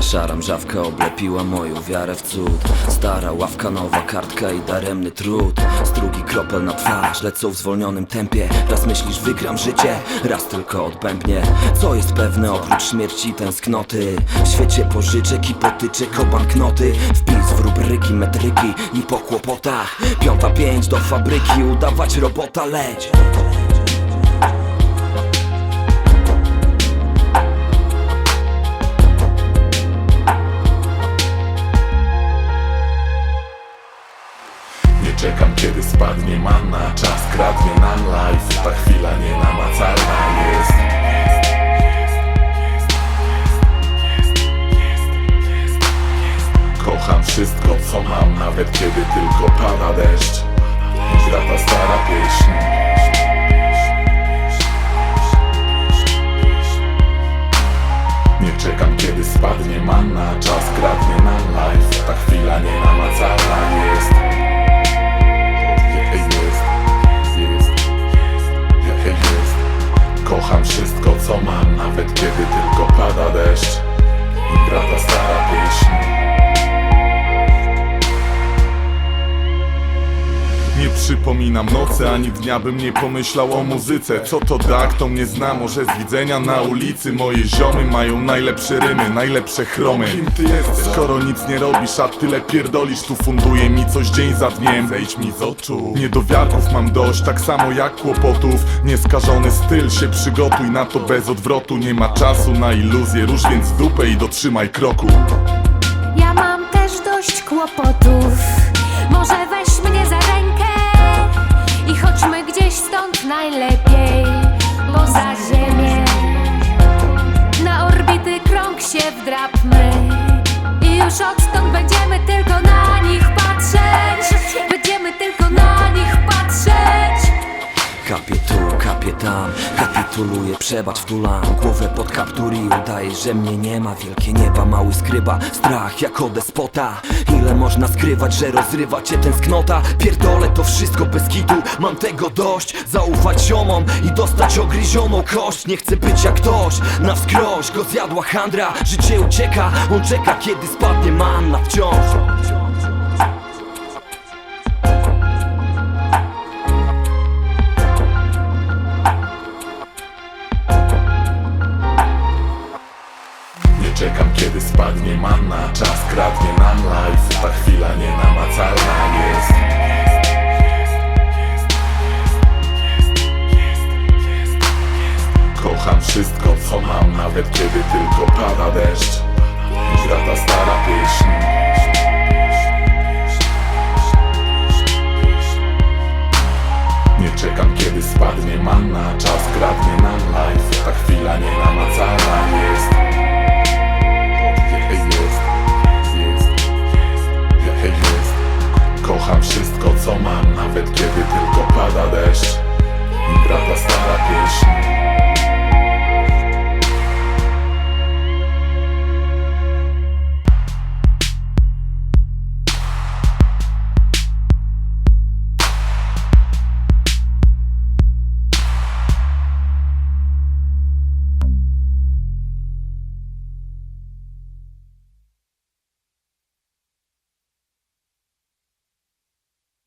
Szara mrzawka oblepiła moją wiarę w cud. Stara ławka, nowa kartka i daremny trud. Strugi kropel na twarz lecą w zwolnionym tempie. Raz myślisz wygram życie, raz tylko odbębnie. Co jest pewne oprócz śmierci i tęsknoty? W świecie pożyczek i potyczek o banknoty. Wpis w rubryki, metryki i po kłopotach. Piąta pięć do fabryki, udawać robota leć manna Czas kradnie nam life. Ta chwila nienamacalna jest. Kocham wszystko co mam Nawet kiedy tylko pada deszcz. Gra ta stara pieśń Kocham wszystko co mam, nawet kiedy tylko pada deszcz I gra ta stara pieśń przypominam nocy, ani dnia bym nie pomyślał o muzyce. Co to da, kto mnie zna, może z widzenia na ulicy. Moje ziomy mają najlepsze rymy, najlepsze chromy. Kim ty jesteś? Skoro nic nie robisz, a tyle pierdolisz Tu funduje mi coś dzień za dniem, zejdź mi z oczu. Niedowiarków mam dość, tak samo jak kłopotów. Nieskażony styl, się przygotuj na to bez odwrotu. Nie ma czasu na iluzję, rusz więc w dupę i dotrzymaj kroku. Ja mam też dość kłopotów kapituluję, przebacz wtulam Głowę pod kaptur i udaje, że mnie nie ma. Wielkie nieba, mały skryba, strach jako despota. Ile można skrywać, że rozrywa cię tęsknota? Pierdolę to wszystko bez kitu, mam tego dość. Zaufać ziomom i dostać ogryzioną kość. Nie chcę być jak ktoś, na wskroś go zjadła handra. Życie ucieka, on czeka kiedy spadnie manna wciąż Kiedy spadnie manna, czas kradnie nam life Ta chwila nienamacalna jest. Kocham wszystko co mam, nawet kiedy tylko pada deszcz. I gra ta stara pieśń. Nie czekam kiedy spadnie manna. Czas kradnie nam life Ta chwila nie namacalna jest. I'm just.